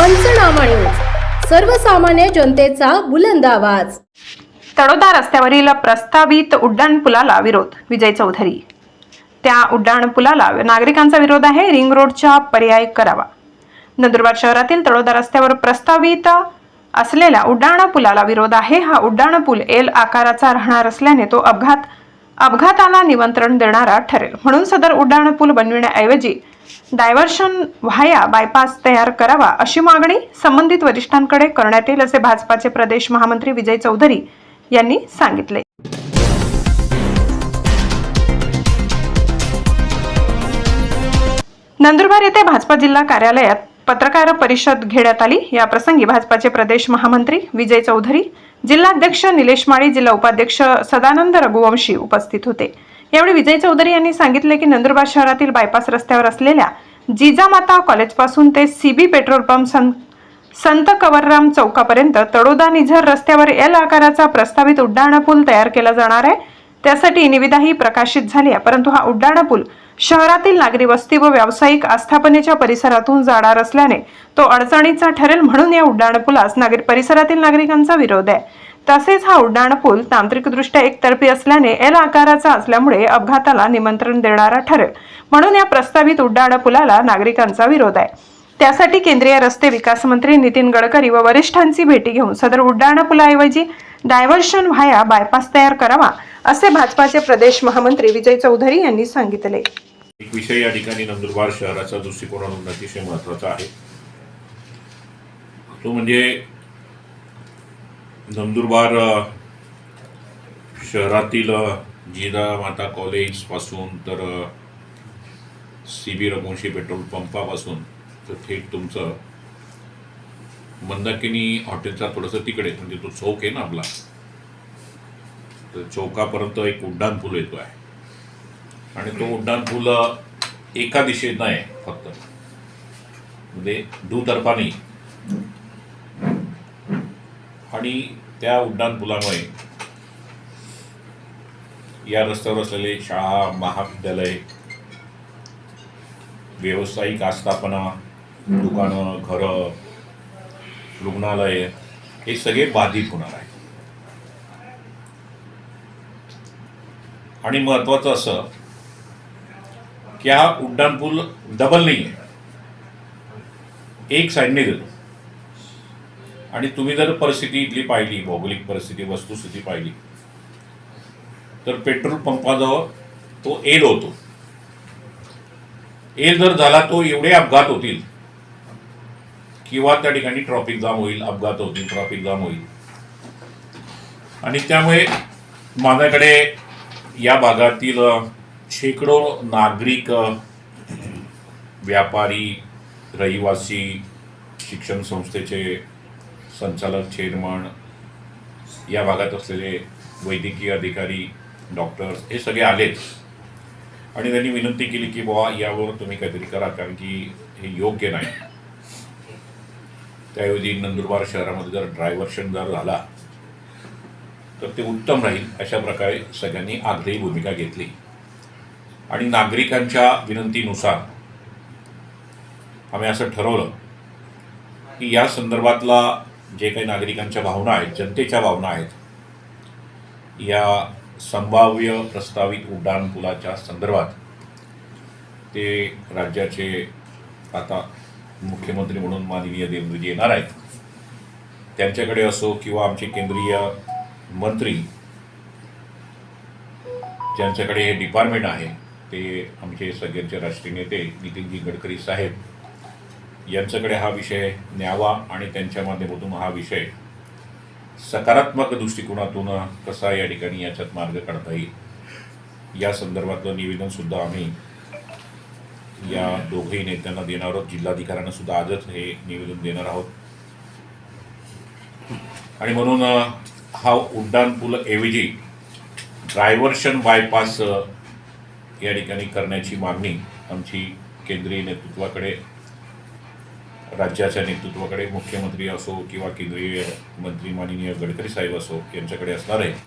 पंचनामा न्यूज सर्वसामान्य जनतेचा बुलंद आवाज. तडोदा रस्त्यावरील प्रस्तावित उड्डाणपुलाला विरोध विजय चौधरी. त्या उड्डाणपुलाला नागरिकांचा विरोध आहे रिंग रोडचा पर्याय करावा. नंदुरबार शहरातील तळोदा रस्त्यावर प्रस्तावित असलेल्या उड्डाणपुलाला विरोध आहे हा उड्डाणपूल एल आकाराचा राहणार असल्याने तो अपघात अपघाताला निमंत्रण देणारा ठरेल. म्हणून सदर उड्डाणपूल बनविण्याऐवजी डायव्हर्शन व्हाया बायपास तयार करावा अशी मागणी संबंधित वरिष्ठांकडे करण्यात येईल असे भाजपाचे प्रदेश महामंत्री विजय चौधरी यांनी सांगितले. नंदुरबार येथे भाजपा जिल्हा कार्यालयात पत्रकार परिषद घेण्यात आली. या प्रसंगी भाजपाचे प्रदेश महामंत्री विजय चौधरी जिल्हाध्यक्ष निलेश माळी जिल्हा उपाध्यक्ष सदानंद रघुवंशी उपस्थित होते. यावेळी विजय चौधरी यांनी सांगितले की नंदुरबार शहरातील बायपास रस्त्यावर असलेल्या जिजामाता कॉलेजपासून ते सीबी पेट्रोल पंप सं- संत कवरराम चौकापर्यंत तडोदा निझर रस्त्यावर एल आकाराचा प्रस्तावित उड्डाणपूल तयार केला जाणार आहे. त्यासाठी निविदाही प्रकाशित झाली आहे. परंतु हा उड्डाणपूल शहरातील नागरी वस्ती व व्यावसायिक आस्थापनेच्या परिसरातून जाणार असल्याने तो अडचणीचा ठरेल म्हणून या उड्डाणपुलास नागरी परिसरातील नागरिकांचा विरोध आहे. तसेच हा उड्डाणपूल तांत्रिकदृष्ट्या एकतर्फी असल्याने एल आकाराचा असल्यामुळे अपघाताला निमंत्रण देणारा ठरेल. म्हणून या प्रस्तावित उड्डाणपुलाला नागरिकांचा विरोध आहे. त्यासाठी केंद्रीय रस्ते विकास मंत्री नितीन गडकरी व वरिष्ठांची भेटी घेऊन सदर उड्डाणपुलाऐवजी डायव्हर्शन व्हाया बायपास तयार करावा असे भाजपाचे प्रदेश महामंत्री विजय चौधरी यांनी सांगितले. एक विषय या ठिकाणी नंदुरबार शहराच्या दृष्टिकोनातून अतिशय महत्त्वाचा आहे. तो म्हणजे नंदुरबार शहरातील जिजामाता कॉलेजपासून तर सी बी रघुवंशी पेट्रोल पंपापासून तर थेट तुमचं मंदाकिनी हॉटेलचा थोडंसं तिकडे म्हणजे तो चौक आहे ना आपला तर चौकापर्यंत एक उड्डाण पूल येतो आहे. आणि तो उड्डाण पूल एका दिशेनं आहे फक्त. म्हणजे दुतर्फा आणि त्या उड्डाण पुलामुळे या रस्त्यावर असलेले शाळा महाविद्यालय व्यावसायिक आस्थापना दुकानं घरं रुग्णालय हे सगळे बाधित होणार आहे आणि महत्वाचं असं की हा उड्डाणपूल डबल नाही आहे एक साईडने देतो आणि तुम्ही जर परिस्थिती इथली पाहिली भौगोलिक परिस्थिती वस्तुस्थिती पाहिली तर पेट्रोल पंपाजवळ तो एल होतो. एल जर झाला तो एवढे अपघात होतील किंवा त्या ठिकाणी ट्रॉफिक जाम होईल अपघात होतील ट्रॉफिक जाम होईल. आणि त्यामुळे माझ्याकडे या भागातील शेकडो नागरिक व्यापारी रहिवासी शिक्षण संस्थेचे संचालक चेअरमन या भागात असलेले वैद्यकीय अधिकारी डॉक्टर्स हे सगळे आलेच आणि त्यांनी विनंती केली की बाबा यावर तुम्ही काहीतरी करा कारण की हे योग्य नाही. त्याऐवजी नंदुरबार शहरामध्ये जर ड्रायव्हर्शन जर झाला तर ते उत्तम राहील अशा प्रकारे सगळ्यांनी आग्रही भूमिका घेतली. आणि नागरिकांच्या विनंतीनुसार आम्ही असं ठरवलं की या संदर्भातला जे काही नागरिकांच्या भावना आहेत जनतेच्या भावना आहेत या संभाव्य प्रस्तावित उड्डाणपुलाच्या संदर्भात ते राज्याचे आता मुख्यमंत्री म्हणून माननीय देवेंद्रजी येणार आहेत. त्यांच्याकडे असो किंवा आमचे केंद्रीय मंत्री ज्यांच्याकडे हे डिपार्टमेंट आहे ते आमचे सगळ्यांचे राष्ट्रीय नेते नितीनजी गडकरी साहेब यांच्याकडे हा विषय न्यावा आणि त्यांच्या माध्यमातून हा विषय सकारात्मक दृष्टिकोनातून कसा या ठिकाणी याच्यात मार्ग काढता येईल या संदर्भातलं निवेदनसुद्धा आम्ही या दोघही नेत्यांना देणार आहोत. जिल्हाधिकाऱ्यांना सुद्धा आजच हे निवेदन देणार आहोत. आणि म्हणून हा उड्डाण पूल ऐवजी ड्रायव्हर्शन बायपास या ठिकाणी करण्याची मागणी आमची केंद्रीय नेतृत्वाकडे राज्याच्या नेतृत्वाकडे मुख्यमंत्री असो किंवा केंद्रीय मंत्री माननीय गडकरी साहेब असो यांच्याकडे असणार आहे.